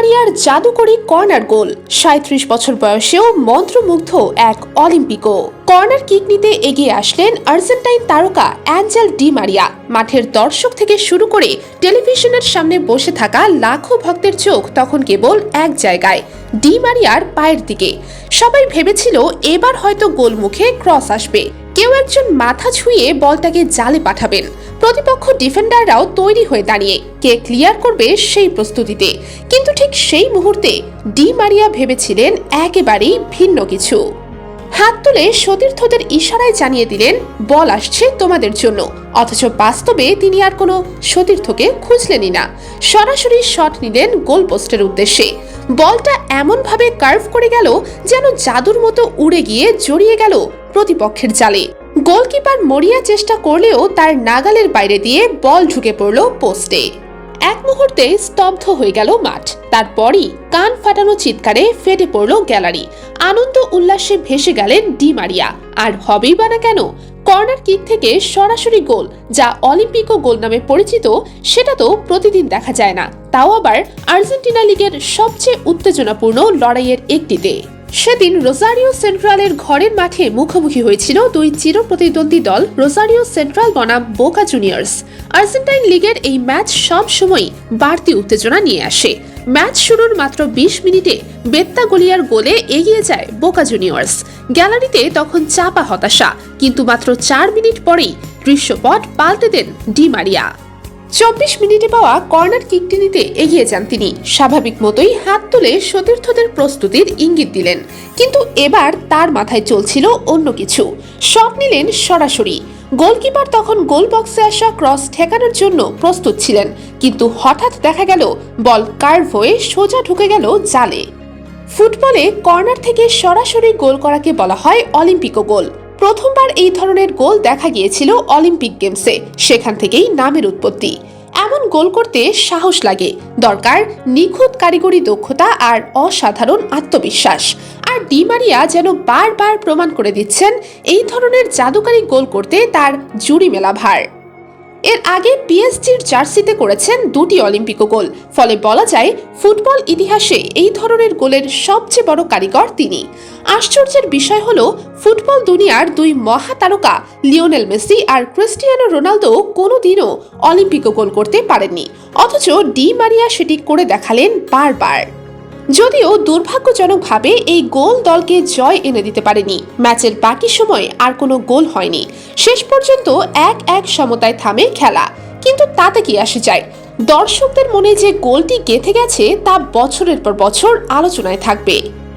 মারিয়ার জাদুকরি corner গোল। সাঁত্রিশ বছর বয়সেও মন্ত্রমুগ্ধ এক অলিম্পিকো। কর্নার কিক নিতে এগিয়ে আসলেন আর্জেন্টাইন তারকা অ্যাঞ্জেল ডি মারিয়া। মাঠের দর্শক থেকে শুরু করে টেলিভিশনের সামনে বসে থাকা লাখো ভক্তের চোখ তখন কেবল এক জায়গায়, ডি মারিয়ার পায়ের দিকে। সবাই ভেবেছিল এবার হয়তো গোলমুখে ক্রস আসবে। কেউ একজন মাথা ছুঁয়ে বলটাকে জালে পাঠাবেন। প্রতিপক্ষ ডিফেন্ডাররাও তৈরি হয়ে দাঁড়িয়ে, কে ক্লিয়ার করবে সেই প্রস্তুতিতে। কিন্তু ঠিক সেই মুহূর্তে ডি মারিয়া ভেবেছিলেন একেবারেই ভিন্ন কিছু। হাত তুলে সতীর্থদের ইশারায় জানিয়ে দিলেন, বল আসছে তোমাদের জন্য। অথচ বাস্তবে তিনি আর কোনো সতীর্থকে খুঁজলেনই না। সরাসরি শট নিলেন গোল পোস্টের উদ্দেশ্যে। বলটা এমনভাবে কার্ভ করে গেল যেন জাদুর মতো উড়ে গিয়ে জড়িয়ে গেল প্রতিপক্ষের জালে। গোলকিপার মরিয়া চেষ্টা করলেও তার নাগালের বাইরে দিয়ে বল ঢুকে পড়ল পোস্টে। এক মুহূর্তে স্তব্ধ হয়ে গেল মাঠ। তারপরই কান ফাটানো চিৎকারে ফেটে পড়ল গ্যালারি। আনন্দ উল্লাসে ভেসে গেলেন ডি মারিয়া। আর হবেই বা না কেন, কর্নার কিক থেকে সরাসরি গোল, যা অলিম্পিকো গোল নামে পরিচিত, সেটা তো প্রতিদিন দেখা যায় না। তাও আবার আর্জেন্টিনা লিগের সবচেয়ে উত্তেজনাপূর্ণ লড়াইয়ের একটিতে। সেদিন রোজারিও সেন্ট্রালের ঘরের মাঠে মুখোমুখি হয়েছিল দুই চিরপ্রতিদ্বন্দ্বী দল রোজারিও সেন্ট্রাল বনাম বোকা জুনিয়র্স। আর্জেন্টাইন লিগের এই ম্যাচ সব সময় বাড়তি উত্তেজনা নিয়ে আসে। ম্যাচ শুরুর মাত্র বিশ মিনিটে বেত্তা গলিয়ার গোলে এগিয়ে যায় বোকা জুনিয়র্স। গ্যালারিতে তখন চাপা হতাশা, কিন্তু মাত্র চার মিনিট পরেই দৃশ্যপট পাল্টে দেন ডি মারিয়া। চব্বিশ মিনিটে পাওয়া কর্নার কিকটি নিতে এগিয়ে যান তিনি। স্বাভাবিক মতোই হাত তুলে সতীর্থদের প্রস্তুতির ইঙ্গিত দিলেন। কিন্তু এবার তার মাথায় চলছিল অন্য কিছু। শট নিলেন সরাসরি। গোলকিপার তখন গোল বক্সে আসা ক্রস ঠেকানোর জন্য প্রস্তুত ছিলেন। কিন্তু হঠাৎ দেখা গেল, বল কার্ভ হয়ে সোজা ঢুকে গেল জালে। ফুটবলে কর্নার থেকে সরাসরি গোল করাকে বলা হয় অলিম্পিকো গোল। প্রথমবার এই ধরনের গোল দেখা গিয়েছিল অলিম্পিক গেমসে। সেখান থেকেই নামের উৎপত্তি। এমন গোল করতে সাহস লাগে। দরকার নিখুঁত কারিগরি দক্ষতা আর অসাধারণ আত্মবিশ্বাস। আর ডিমারিয়া যেন বারবার প্রমাণ করে দিচ্ছেন, এই ধরনের জাদুকারী গোল করতে তার জুড়ি মেলা ভার এর আগে পিএসজির জার্সিতে করেছেন দুটি অলিম্পিকো গোল। ফলে বলা যায়, ফুটবল ইতিহাসে এই ধরনের গোলের সবচেয়ে বড় কারিগর তিনি। আশ্চর্যের বিষয় হল, ফুটবল দুনিয়ার দুই মহাতারকা লিওনেল মেসি আর ক্রিস্টিয়ানো রোনালদো কোনোদিনও অলিম্পিকো গোল করতে পারেননি। অথচ ডি মারিয়া সেটি করে দেখালেন বারবার। যদিও দুর্ভাগ্যজনকভাবে এই গোল দলকে জয় এনে দিতে পারেনি। ম্যাচের বাকি সময় আর কোনো গোল হয়নি। শেষ পর্যন্ত এক এক সমতায় থামে খেলা। কিন্তু তাতে কি আসে যায়? দর্শকদের মনে যে গোলটি গেঁথে গেছে তা বছরের পর বছর আলোচনায় থাকবে।